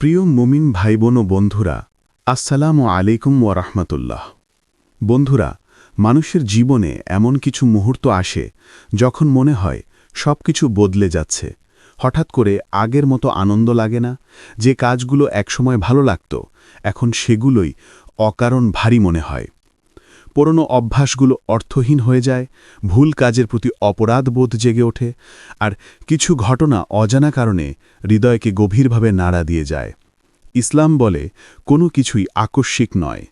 প্রিয় মুমিন ভাইবোন ও বন্ধুরা, আসসালামু আলাইকুম ওয়ারহমতুল্লাহ বন্ধুরা, মানুষের জীবনে এমন কিছু মুহূর্ত আসে যখন মনে হয় সব কিছু বদলে যাচ্ছে। হঠাৎ করে আগের মতো আনন্দ লাগে না, যে কাজগুলো একসময় ভালো লাগত, এখন সেগুলোই অকারণ ভারী মনে হয়। পুরনো অভ্যাসগুলো অর্থহীন হয়ে যায়, ভুল কাজের প্রতি অপরাধ বোধ জেগে ওঠে, আর কিছু ঘটনা অজানা কারণে হৃদয়কে গভীরভাবে নাড়া দিয়ে যায়। ইসলাম বলে, কোনো কিছুই আকস্মিক নয়।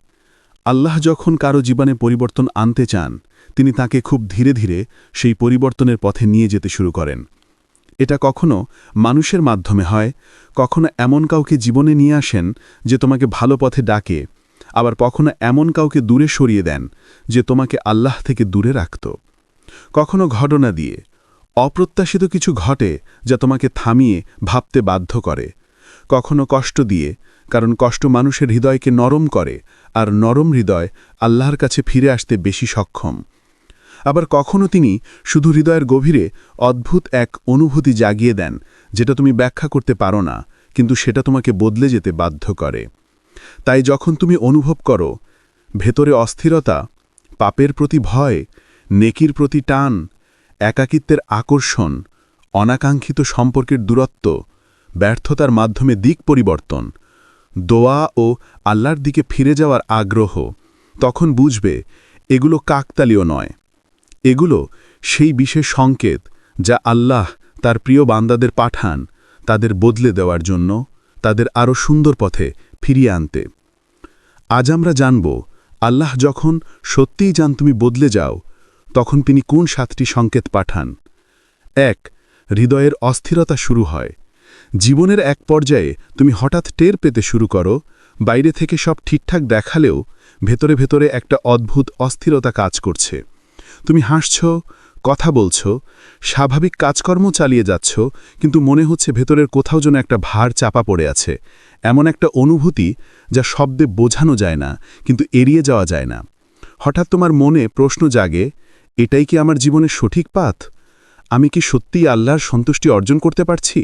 আল্লাহ যখন কারও জীবনে পরিবর্তন আনতে চান, তিনি তাকে খুব ধীরে ধীরে সেই পরিবর্তনের পথে নিয়ে যেতে শুরু করেন। এটা কখনো মানুষের মাধ্যমে হয়, কখনো এমন কাউকে জীবনে নিয়ে আসেন যে তোমাকে ভালো পথে ডাকে আবার কখনো এমন কাউকে দূরে সরিয়ে দেন যে তোমাকে আল্লাহ থেকে দূরে রাখত। কখনো ঘটনা দিয়ে অপ্রত্যাশিত কিছু ঘটে যা তোমাকে থামিয়ে ভাবতে বাধ্য করে। কখনো কষ্ট দিয়ে, কারণ কষ্ট মানুষের হৃদয়কে নরম করে, আর নরম হৃদয় আল্লাহর কাছে ফিরে আসতে বেশি সক্ষম। আবার কখনো তিনি শুধু হৃদয়ের গভীরে অদ্ভুত এক অনুভূতি জাগিয়ে দেন, যেটা তুমি ব্যাখ্যা করতে পারো না, কিন্তু সেটা তোমাকে বদলে যেতে বাধ্য করে। তাই যখন তুমি অনুভব করো, ভেতরে অস্থিরতা, পাপের প্রতি ভয়, নেকির প্রতি টান, একাকিত্বের আকর্ষণ, অনাকাঙ্ক্ষিত সম্পর্কের দূরত্ব, ব্যর্থতার মাধ্যমে দিক পরিবর্তন, দোয়া ও আল্লাহর দিকে ফিরে যাওয়ার আগ্রহ, তখন বুঝবে এগুলো কাকতালীয় নয়। এগুলো সেই বিশেষ সংকেত যা আল্লাহ তার প্রিয় বান্দাদের পাঠান, তাদের বদলে দেওয়ার জন্য, তাদের আরও সুন্দর পথে ফিরিয়ে আনতে। আজ আমরা জানব, আল্লাহ যখন সত্যিই যান তুমি বদলে যাও, তখন তিনি কোন সাতটি সংকেত পাঠান। এক, হৃদয়ের অস্থিরতা শুরু হয়। জীবনের এক পর্যায়ে তুমি হঠাৎ টের পেতে শুরু করো, বাইরে থেকে সব ঠিকঠাক দেখালেও ভেতরে ভেতরে একটা অদ্ভুত অস্থিরতা কাজ করছে। তুমি হাসছ কথা বলছ, স্বাভাবিক কাজকর্ম চালিয়ে যাচ্ছ, কিন্তু মনে হচ্ছে ভেতরের কোথাও যেন একটা ভার চাপা পড়ে আছে। এমন একটা অনুভূতি যা শব্দে বোঝানো যায় না, কিন্তু এড়িয়ে যাওয়া যায় না। হঠাৎ তোমার মনে প্রশ্ন জাগে, এটাই কি আমার জীবনের সঠিক পাথ? আমি কি সত্যিই আল্লাহর সন্তুষ্টি অর্জন করতে পারছি?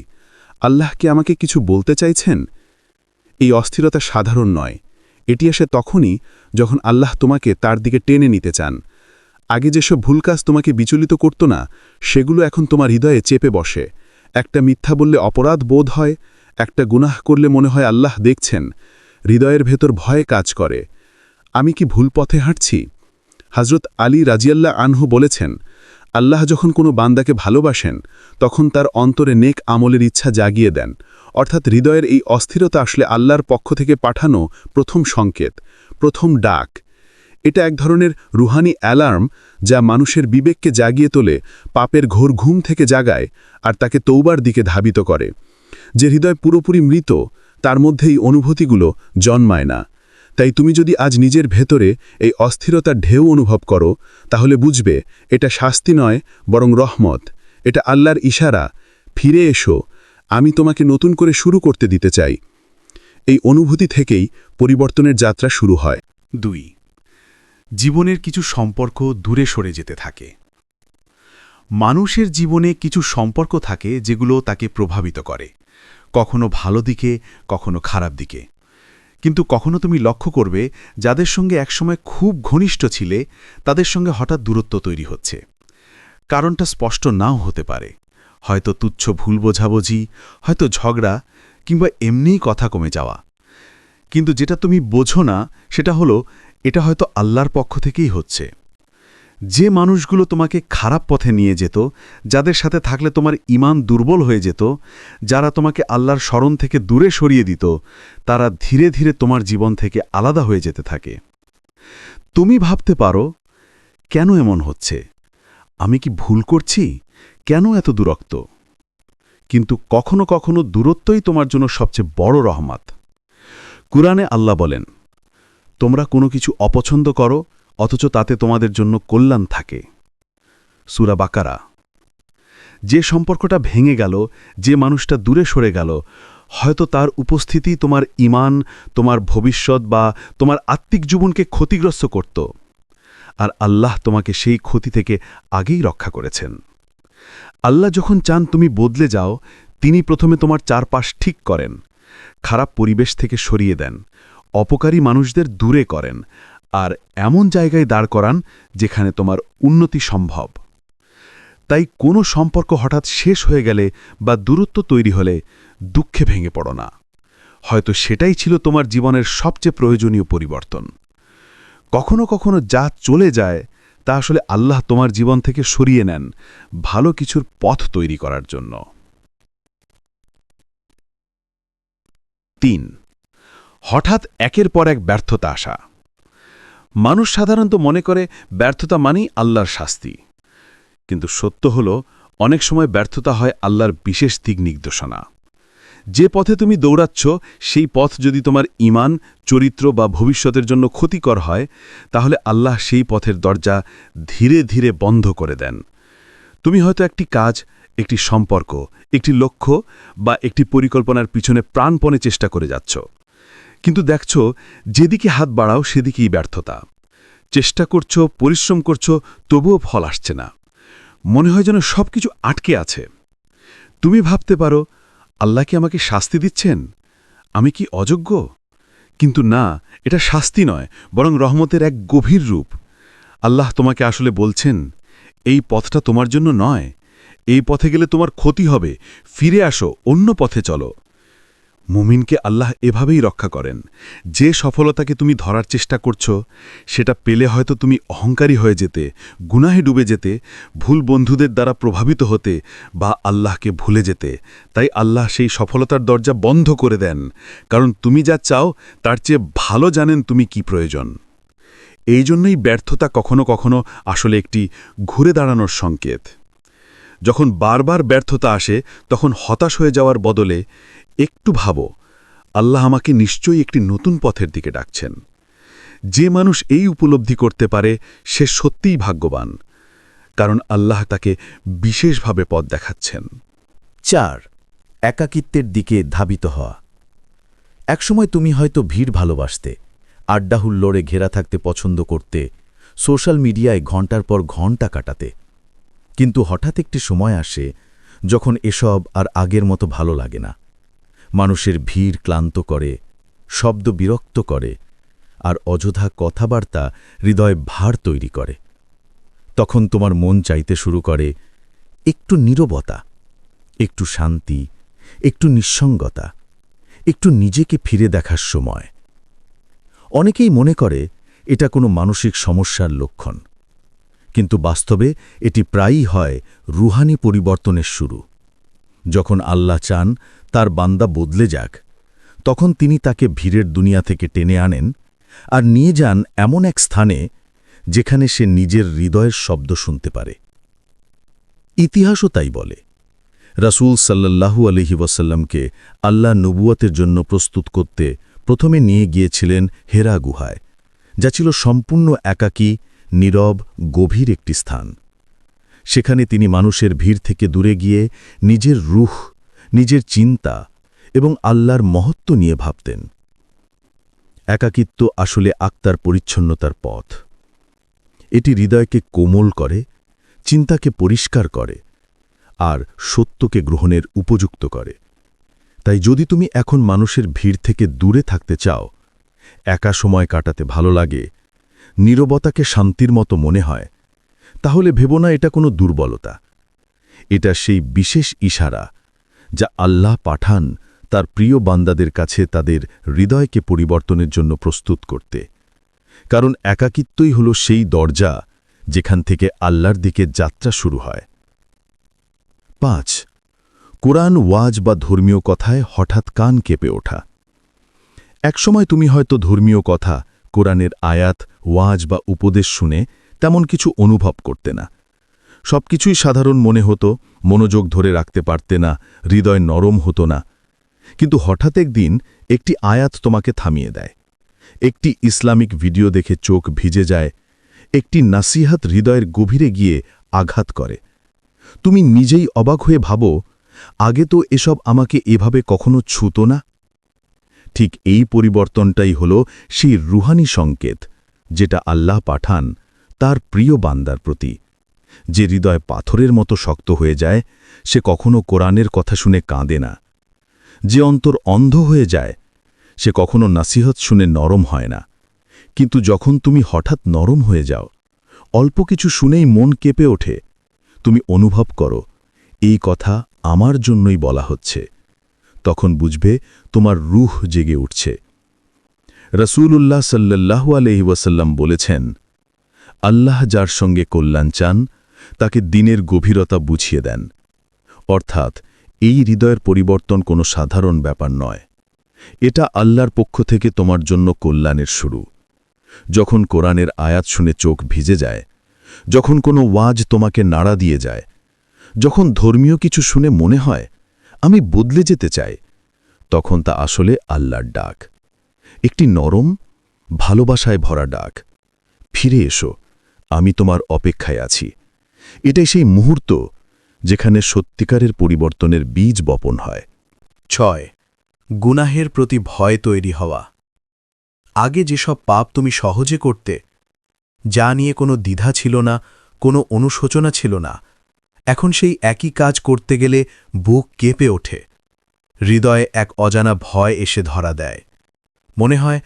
আল্লাহ কি আমাকে কিছু বলতে চাইছেন? এই অস্থিরতা সাধারণ নয়। এটি আসে তখনই যখন আল্লাহ তোমাকে তার দিকে টেনে নিতে চান। আগে যেসব ভুল কাজ তোমাকে বিচলিত করত না, সেগুলো এখন তোমার হৃদয়ে চেপে বসে। একটা মিথ্যা বললে অপরাধ বোধ হয়, একটা গুনাহ করলে মনে হয় আল্লাহ দেখছেন, হৃদয়ের ভেতর ভয়ে কাজ করে। আমি কি ভুল পথে হাঁটছি? হজরত আলী রাজিয়াল্লাহ আনহু বলেছেন, আল্লাহ যখন কোনো বান্দাকে ভালোবাসেন, তখন তার অন্তরে নেক আমলের ইচ্ছা জাগিয়ে দেন। অর্থাৎ হৃদয়ের এই অস্থিরতা আসলে আল্লাহর পক্ষ থেকে পাঠানো প্রথম সংকেত, প্রথম ডাক। এটা এক ধরনের রুহানি অ্যালার্ম যা মানুষের বিবেককে জাগিয়ে তোলে, পাপের ঘোর ঘুম থেকে জাগায় আর তাকে তৌবার দিকে ধাবিত করে। যে হৃদয় পুরোপুরি মৃত, তার মধ্যেই অনুভূতিগুলো জন্মায় না। তাই তুমি যদি আজ নিজের ভেতরে এই অস্থিরতার ঢেউ অনুভব করো, তাহলে বুঝবে এটা শাস্তি নয়, বরং রহমত। এটা আল্লাহর ইশারা, ফিরে এসো, আমি তোমাকে নতুন করে শুরু করতে দিতে চাই। এই অনুভূতি থেকেই পরিবর্তনের যাত্রা শুরু হয়। দুই জীবনের কিছু সম্পর্ক দূরে সরে যেতে থাকে। মানুষের জীবনে কিছু সম্পর্ক থাকে যেগুলো তাকে প্রভাবিত করে। কখনো ভালো দিকে, কখনো খারাপ দিকে। কিন্তু কখনো তুমি লক্ষ্য করবে, যাদের সঙ্গে একসময় খুব ঘনিষ্ঠ ছিলে, তাদের সঙ্গে হঠাৎ দূরত্ব তৈরি হচ্ছে। কারণটা স্পষ্ট নাও হতে পারে। হয়তো তুচ্ছ ভুল বোঝাবুঝি, হয়তো ঝগড়া, কিংবা এমনিই কথা কমে যাওয়া। কিন্তু যেটা তুমি বোঝো না, সেটা হলো এটা হয়তো আল্লাহর পক্ষ থেকেই হচ্ছে। যে মানুষগুলো তোমাকে খারাপ পথে নিয়ে যেত, যাদের সাথে থাকলে তোমার ইমান দুর্বল হয়ে যেত, যারা তোমাকে আল্লাহর স্মরণ থেকে দূরে সরিয়ে দিত, তারা ধীরে ধীরে তোমার জীবন থেকে আলাদা হয়ে যেতে থাকে। তুমি ভাবতে পারো, কেন এমন হচ্ছে? আমি কি ভুল করছি? কেন এত দূরত্ব? কিন্তু কখনো কখনো দূরত্বই তোমার জন্য সবচেয়ে বড় রহমত। কুরআনে আল্লাহ বলেন তোমরা কোনো কিছু অপছন্দ করো, অথচ তাতে তোমাদের জন্য কল্যাণ থাকে। সুরা বাকারা। যে সম্পর্কটা ভেঙে গেল, যে মানুষটা দূরে সরে গেল, হয়তো তার উপস্থিতি তোমার ইমান তোমার ভবিষ্যৎ বা তোমার আত্মিক জীবনকে ক্ষতিগ্রস্ত করত, আর আল্লাহ তোমাকে সেই ক্ষতি থেকে আগেই রক্ষা করেছেন। আল্লাহ যখন চান তুমি বদলে যাও, তিনি প্রথমে তোমার চারপাশ ঠিক করেন, খারাপ পরিবেশ থেকে সরিয়ে দেন অপকারী মানুষদের দূরে করেন আর এমন জায়গায় দাঁড় করান যেখানে তোমার উন্নতি সম্ভব। তাই কোনো সম্পর্ক হঠাৎ শেষ হয়ে গেলে বা দূরত্ব তৈরি হলে দুঃখে ভেঙে পড়ো না। হয়তো সেটাই ছিল তোমার জীবনের সবচেয়ে প্রয়োজনীয় পরিবর্তন। কখনো কখনো যা চলে যায় তা আসলে আল্লাহ তোমার জীবন থেকে সরিয়ে নেন ভালো কিছুর পথ তৈরি করার জন্য। তিন হঠাৎ একের পর এক ব্যর্থতা আসা। মানুষ সাধারণত মনে করে ব্যর্থতা মানেই আল্লাহর শাস্তি। কিন্তু সত্য হল, অনেক সময় ব্যর্থতা হয় আল্লাহর বিশেষ দিক নির্দেশনা। যে পথে তুমি দৌড়াচ্ছ, সেই পথ যদি তোমার ইমান চরিত্র বা ভবিষ্যতের জন্য ক্ষতিকর হয়, তাহলে আল্লাহ সেই পথের দরজা ধীরে ধীরে বন্ধ করে দেন। তুমি হয়তো একটি কাজ, একটি সম্পর্ক, একটি লক্ষ্য বা একটি পরিকল্পনার পিছনে প্রাণপণে চেষ্টা করে যাচ্ছ। কিন্তু দেখছ, যেদিকে হাত বাড়াও সেদিকেই ব্যর্থতা। চেষ্টা করছ, পরিশ্রম করছ, তবুও ফল আসছে না। মনে হয় যেন সব কিছু আটকে আছে। তুমি ভাবতে পারো, আল্লাহ কি আমাকে শাস্তি দিচ্ছেন? আমি কি অযোগ্য? কিন্তু না, এটা শাস্তি নয়, বরং রহমতের এক গভীর রূপ। আল্লাহ তোমাকে আসলে বলছেন, এই পথটা তোমার জন্য নয়। এই পথে গেলে তোমার ক্ষতি হবে। ফিরে আসো, অন্য পথে চলো। মুমিনকে আল্লাহ এভাবেই রক্ষা করেন। যে সফলতাকে তুমি ধরার চেষ্টা করছ, সেটা পেলে হয়তো তুমি অহংকারী হয়ে যেতে, গুনাহে ডুবে যেতে, ভুল বন্ধুদের দ্বারা প্রভাবিত হতে বা আল্লাহকে ভুলে যেতে। তাই আল্লাহ সেই সফলতার দরজা বন্ধ করে দেন। কারণ তুমি যা চাও, তার চেয়ে ভালো জানেন তুমি কি প্রয়োজন। এই জন্যই ব্যর্থতা কখনো কখনো আসলে একটি ঘুরে দাঁড়ানোর সংকেত। যখন বারবার ব্যর্থতা আসে, তখন হতাশ হয়ে যাওয়ার বদলে একটু ভাবো, আল্লাহ আমাকে নিশ্চয়ই একটি নতুন পথের দিকে ডাকছেন। যে মানুষ এই উপলব্ধি করতে পারে, সে সত্যিই ভাগ্যবান, কারণ আল্লাহ তাকে বিশেষভাবে পথ দেখাচ্ছেন। চার, একাকিত্বের দিকে ধাবিত হওয়া। একসময় তুমি হয়তো ভিড় ভালোবাসতে, আড্ডাহুল্লোড়ে ঘেরা থাকতে পছন্দ করতে, সোশ্যাল মিডিয়ায় ঘণ্টার পর ঘণ্টা কাটাতে কিন্তু হঠাৎ একটি সময় আসে যখন এসব আর আগের মতো ভালো লাগে না। মানুষের ভিড় ক্লান্ত করে, শব্দ বিরক্ত করে আর অযথা কথাবার্তা হৃদয় ভার তৈরি করে। তখন তোমার মন চাইতে শুরু করে একটু নীরবতা, একটু শান্তি, একটু নিঃসঙ্গতা, একটু নিজেকে ফিরে দেখার সময়। অনেকেই মনে করে এটা কোনো মানসিক সমস্যার লক্ষণ। কিন্তু বাস্তবে এটি প্রায়ই হয় রুহানি পরিবর্তনের শুরু। যখন আল্লাহ চান তার বান্দা বদলে যাক, তখন তিনি তাকে ভিড়ের দুনিয়া থেকে টেনে আনেন আর নিয়ে যান এমন এক স্থানে যেখানে সে নিজের হৃদয়ের শব্দ শুনতে পারে। ইতিহাসও তাই বলে, রাসূল সাল্লাল্লাহু আলহি ওয়াসাল্লামকে আল্লাহ নবুয়াতের জন্য প্রস্তুত করতে প্রথমে নিয়ে গিয়েছিলেন হেরা গুহায়, যা ছিল সম্পূর্ণ একাকী নীরব, গভীর একটি স্থান। সেখানে তিনি মানুষের ভিড় থেকে দূরে গিয়ে নিজের রুহ, নিজের চিন্তা এবং আল্লাহর মহত্ব নিয়ে ভাবতেন। একাকিত্ব আসলে আক্তার পরিচ্ছন্নতার পথ। এটি হৃদয়কে কোমল করে, চিন্তাকে পরিষ্কার করে, আর সত্যকে গ্রহণের উপযুক্ত করে। তাই যদি তুমি এখন মানুষের ভিড় থেকে দূরে থাকতে চাও, একা সময় কাটাতে ভালো লাগে নীরবতাকে শান্তির মতো মনে হয়, তাহলে ভেব না এটা কোনো দুর্বলতা। এটা সেই বিশেষ ইশারা যা আল্লাহ পাঠান তার প্রিয় বান্দাদের কাছে তাদের হৃদয়কে পরিবর্তনের জন্য প্রস্তুত করতে। কারণ একাকিত্বই হল সেই দরজা যেখান থেকে আল্লাহর দিকে যাত্রা শুরু হয়। পাঁচ, কোরআন, ওয়াজ বা ধর্মীয় কথায় হঠাৎ কান কেঁপে ওঠা। একসময় তুমি হয়তো ধর্মীয় কথা কোরআনের আয়াত, ওয়াজ বা উপদেশ শুনে তেমন কিছু অনুভব করতে না। সবকিছুই সাধারণ মনে হতো, মনোযোগ ধরে রাখতে পারতে না, হৃদয় নরম হতো না। কিন্তু হঠাৎ একদিন একটি আয়াত তোমাকে থামিয়ে দেয়। একটি ইসলামিক ভিডিও দেখে চোখ ভিজে যায়, একটি নাসিহাত হৃদয়ের গভীরে গিয়ে আঘাত করে। তুমি নিজেই অবাক হয়ে ভাবো, আগে তো এসব আমাকে এভাবে কখনো ছুত না? ঠিক এই পরিবর্তনটাই হল সেই রুহানি সংকেত, যেটা আল্লাহ পাঠান তার প্রিয় বান্দার প্রতি। যে হৃদয় পাথরের মতো শক্ত হয়ে যায়, সে কখনো কোরআনের কথা শুনে কাঁদে না। যে অন্তর অন্ধ হয়ে যায়, সে কখনো নাসিহত শুনে নরম হয় না। কিন্তু যখন তুমি হঠাৎ নরম হয়ে যাও, অল্প কিছু শুনেই মন কেঁপে ওঠে। তুমি অনুভব করো, এই কথা আমার জন্যই বলা হচ্ছে। তখন বুঝবে তোমার রুহ জেগে উঠছে। রসূলুল্লাহ সাল্লাল্লাহু আলহি ওয়াসাল্লাম বলেছেন, আল্লাহ যার সঙ্গে কল্যাণ চান, তাকে দিনের গভীরতা বুঝিয়ে দেন। অর্থাৎ এই হৃদয়ের পরিবর্তন কোনো সাধারণ ব্যাপার নয়। এটা আল্লাহর পক্ষ থেকে তোমার জন্য কল্যাণের শুরু। যখন কোরআনের আয়াত শুনে চোখ ভিজে যায়, যখন কোনো ওয়াজ তোমাকে নাড়া দিয়ে যায়, যখন ধর্মীয় কিছু শুনে মনে হয় আমি বদলে যেতে চাই, তখন তা আসলে আল্লাহর ডাক। একটি নরম, ভালোবাসায় ভরা ডাক। ফিরে এসো, আমি তোমার অপেক্ষায় আছি। এটাই সেই মুহূর্ত যেখানে সত্যিকারের পরিবর্তনের বীজ বপন হয়। ছয়, গুনাহের প্রতি ভয় তৈরি হওয়া। আগে যেসব পাপ তুমি সহজে করতে, যা নিয়ে কোনো দ্বিধা ছিল না, কোনো অনুশোচনা ছিল না এখন সেই একই কাজ করতে গেলে বুক কেঁপে ওঠে। হৃদয়ে এক অজানা ভয় এসে ধরা দেয়। মনে হয়,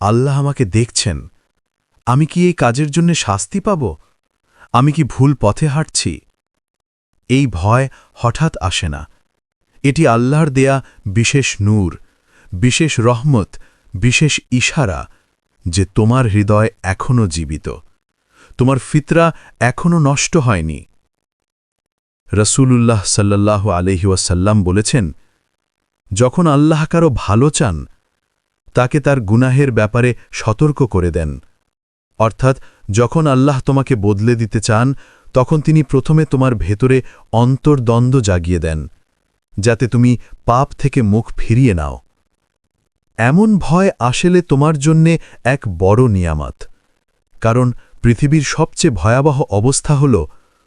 আল্লাহ আমাকে দেখছেন। আমি কি এই কাজের জন্য শাস্তি পাব? আমি কি ভুল পথে হাঁটছি? এই ভয় হঠাৎ আসে না। এটি আল্লাহর দেয়া বিশেষ নূর, বিশেষ রহমত, বিশেষ ইশারা যে তোমার হৃদয় এখনও জীবিত। তোমার ফিতরা এখনও নষ্ট হয়নি। রসূলুল্লাহ সাল্লাহ আলহিউসাল্লাম বলেছেন, যখন আল্লাহ কারও ভালো চান, তাকে তার গুনাহের ব্যাপারে সতর্ক করে দেন। অর্থাৎ, যখন আল্লাহ তোমাকে বদলে দিতে চান, তখন তিনি প্রথমে তোমার ভেতরে অন্তর্দ্বন্দ্ব জাগিয়ে দেন, যাতে তুমি পাপ থেকে মুখ ফিরিয়ে নাও। এমন ভয় আসলে তোমার জন্যে এক বড় নিয়ামত। কারণ, পৃথিবীর সবচেয়ে ভয়াবহ অবস্থা হল,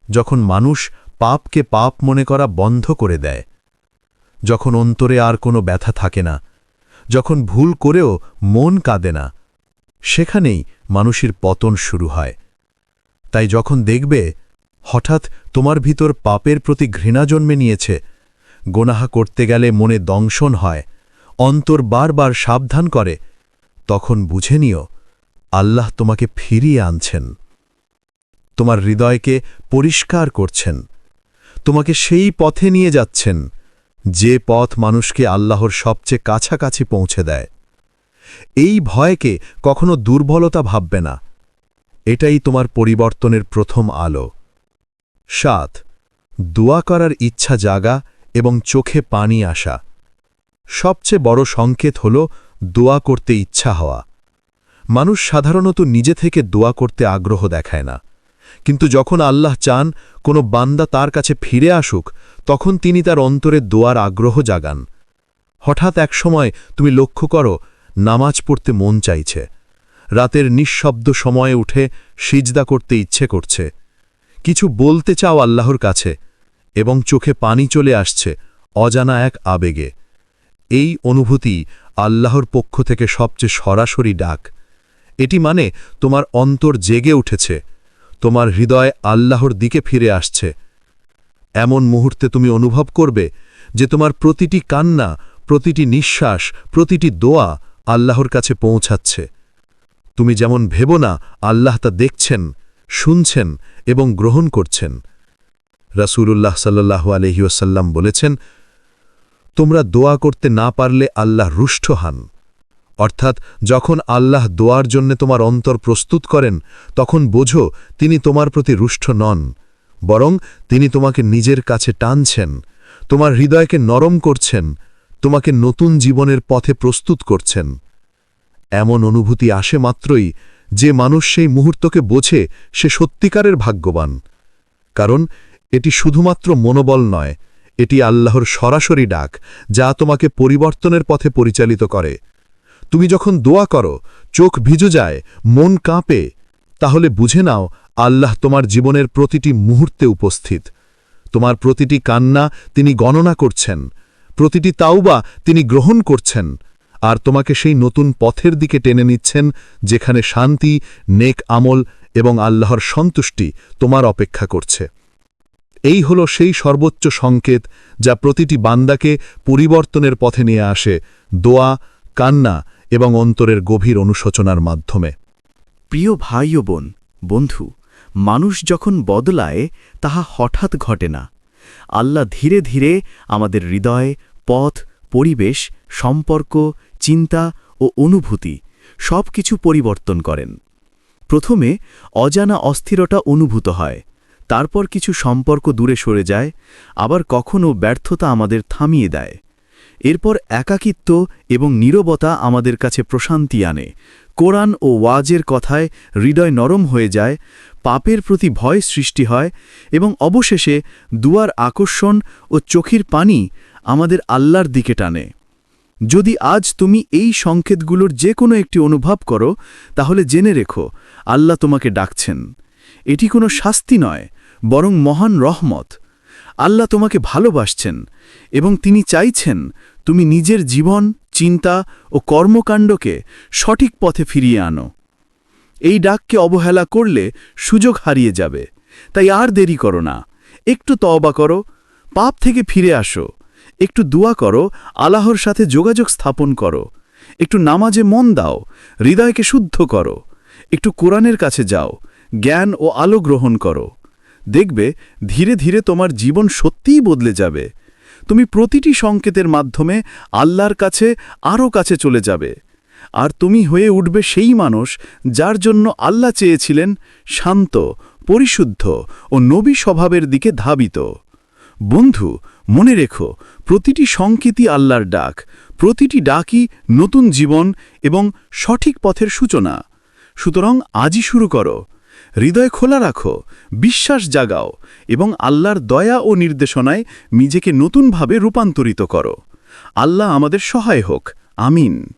যখন মানুষ পাপকে পাপ মনে করা বন্ধ করে দেয়। যখন অন্তরে আর কোনো ব্যথা থাকে না, যখন ভুল করেও মন কাঁদে না, সেখানেই মানুষের পতন শুরু হয়। তাই যখন দেখবে, হঠাৎ তোমার ভিতর পাপের প্রতি ঘৃণা জন্মে নিয়েছে, গোনাহা করতে গেলে মনে দংশন হয়, অন্তর বারবার সাবধান করে, তখন বুঝে নিও, আল্লাহ তোমাকে ফিরিয়ে আনছেন। তোমার হৃদয়কে পরিষ্কার করছেন। তোমাকে সেই পথে নিয়ে যাচ্ছেন, যে পথ মানুষকে আল্লাহর সবচেয়ে কাছাকাছি পৌঁছে দেয়। এই ভয়কে কখনো দুর্বলতা ভাববে না। এটাই তোমার পরিবর্তনের প্রথম আলো। সাত, দোয়া করার ইচ্ছা জাগা এবং চোখে পানি আসা। সবচেয়ে বড় সংকেত হল দোয়া করতে ইচ্ছা হওয়া। মানুষ সাধারণত নিজে থেকে দোয়া করতে আগ্রহ দেখায় না। কিন্তু যখন আল্লাহ চান, কোনো বান্দা তার কাছে ফিরে আসুক, তখন তিনি তার অন্তরে দোয়ার আগ্রহ জাগান। হঠাৎ এক সময় তুমি লক্ষ্য করো, নামাজ পড়তে মন চাইছে। রাতের নিঃশব্দ সময়ে উঠে সিজদা করতে ইচ্ছে করছে। কিছু বলতে চাও আল্লাহর কাছে, এবং চোখে পানি চলে আসছে অজানা এক আবেগে। এই অনুভূতি আল্লাহর পক্ষ থেকে সবচেয়ে সরাসরি ডাক। এটি মানে তোমার অন্তর জেগে উঠেছে। তোমার হৃদয় আল্লাহর দিকে ফিরে আসছে। এমন মুহূর্তে তুমি অনুভব করবে যে তোমার প্রতিটি কান্না, প্রতিটি নিঃশ্বাস, প্রতিটি দোয়া আল্লাহর কাছে পৌঁছাচ্ছে। তুমি যেমন ভেব না, আল্লাহ তা দেখছেন, শুনছেন এবং গ্রহণ করছেন। রাসূলুল্লাহ সাল্লাহু আলহিউসাল্লাম বলেছেন, তোমরা দোয়া করতে না পারলে আল্লাহ রুষ্ট হান। অর্থাৎ যখন আল্লাহ দোয়ার জন্য তোমার অন্তর প্রস্তুত করেন, তখন বোঝো তিনি তোমার প্রতি রুষ্ট নন, বরং তিনি তোমাকে নিজের কাছে টানছেন, তোমার হৃদয়কে নরম করছেন, তোমাকে নতুন জীবনের পথে প্রস্তুত করছেন। এমন অনুভূতি আসে মাত্রই যে মানুষ সেই মুহূর্তকে বোঝে সে সত্যিকারের ভাগ্যবান, কারণ এটি শুধুমাত্র মনোবল নয়, এটি আল্লাহর সরাসরি ডাক, যা তোমাকে পরিবর্তনের পথে পরিচালিত করে। তুমি যখন দোয়া করো, চোখ ভিজু যায়, মন কাঁপে, তাহলে বুঝে নাও আল্লাহ তোমার জীবনের প্রতিটি মুহূর্তে উপস্থিত। তোমার প্রতিটি কান্না তিনি গণনা করছেন, প্রতিটি তাওবা তিনি গ্রহণ করছেন, আর তোমাকে সেই নতুন পথের দিকে টেনে নিচ্ছেন, যেখানে শান্তি, নেক আমল এবং আল্লাহর সন্তুষ্টি তোমার অপেক্ষা করছে। এই হল সেই সর্বোচ্চ সংকেত যা প্রতিটি বান্দাকে পরিবর্তনের পথে নিয়ে আসে, দোয়া, কান্না এবং অন্তরের গভীর অনুশোচনার মাধ্যমে। প্রিয় ভাই ও বোন, বন্ধু, মানুষ যখন বদলায়, তাহা হঠাৎ ঘটে না। আল্লাহ ধীরে ধীরে আমাদের হৃদয়, পথ, পরিবেশ, সম্পর্ক, চিন্তা ও অনুভূতি সব কিছু পরিবর্তন করেন। প্রথমে অজানা অস্থিরতা অনুভূত হয়, তারপর কিছু সম্পর্ক দূরে সরে যায়, আবার কখনও ব্যর্থতা আমাদের থামিয়ে দেয়। এরপর একাকিত্ব এবং নীরবতা আমাদের কাছে প্রশান্তি আনে। কোরআন ও ওয়াজের কথায় হৃদয় নরম হয়ে যায়, পাপের প্রতি ভয় সৃষ্টি হয় এবং অবশেষে দুয়ার আকর্ষণ ও চোখের পানি আমাদের আল্লাহর দিকে টানে। যদি আজ তুমি এই সংকেতগুলোর যে কোনো একটি অনুভব করো, তাহলে জেনে রেখো, আল্লাহ তোমাকে ডাকছেন। এটি কোনো শাস্তি নয়, বরং মহান রহমত। আল্লাহ তোমাকে ভালোবাসছেন এবং তিনি চাইছেন তুমি নিজের জীবন, চিন্তা ও কর্মকাণ্ডকে সঠিক পথে ফিরিয়ে আনো। এই ডাককে অবহেলা করলে সুযোগ হারিয়ে যাবে। তাই আর দেরি করো না। একটু তওবা করো, পাপ থেকে ফিরে আসো। একটু দোয়া করো, আল্লাহর সাথে যোগাযোগ স্থাপন করো। একটু নামাজে মন দাও, হৃদয়কে শুদ্ধ করো। একটু কোরআনের কাছে যাও, জ্ঞান ও আলো গ্রহণ করো। দেখবে ধীরে ধীরে তোমার জীবন সত্যিই বদলে যাবে। তুমি প্রতিটি সংকেতের মাধ্যমে আল্লাহর কাছে আরও কাছে চলে যাবে। আর তুমি হয়ে উঠবে সেই মানুষ যার জন্য আল্লাহ চেয়েছিলেন শান্ত, পরিশুদ্ধ ও নবী স্বভাবের দিকে ধাবিত। বন্ধু, মনে রেখো, প্রতিটি সংকেতই আল্লাহর ডাক, প্রতিটি ডাকই নতুন জীবন এবং সঠিক পথের সূচনা। সুতরাং আজই শুরু করো। হৃদয় খোলা রাখো, বিশ্বাস জাগাও এবং আল্লাহর দয়া ও নির্দেশনায় নিজেকে নতুনভাবে রূপান্তরিত করো। আল্লাহ আমাদের সহায় হোক। আমিন।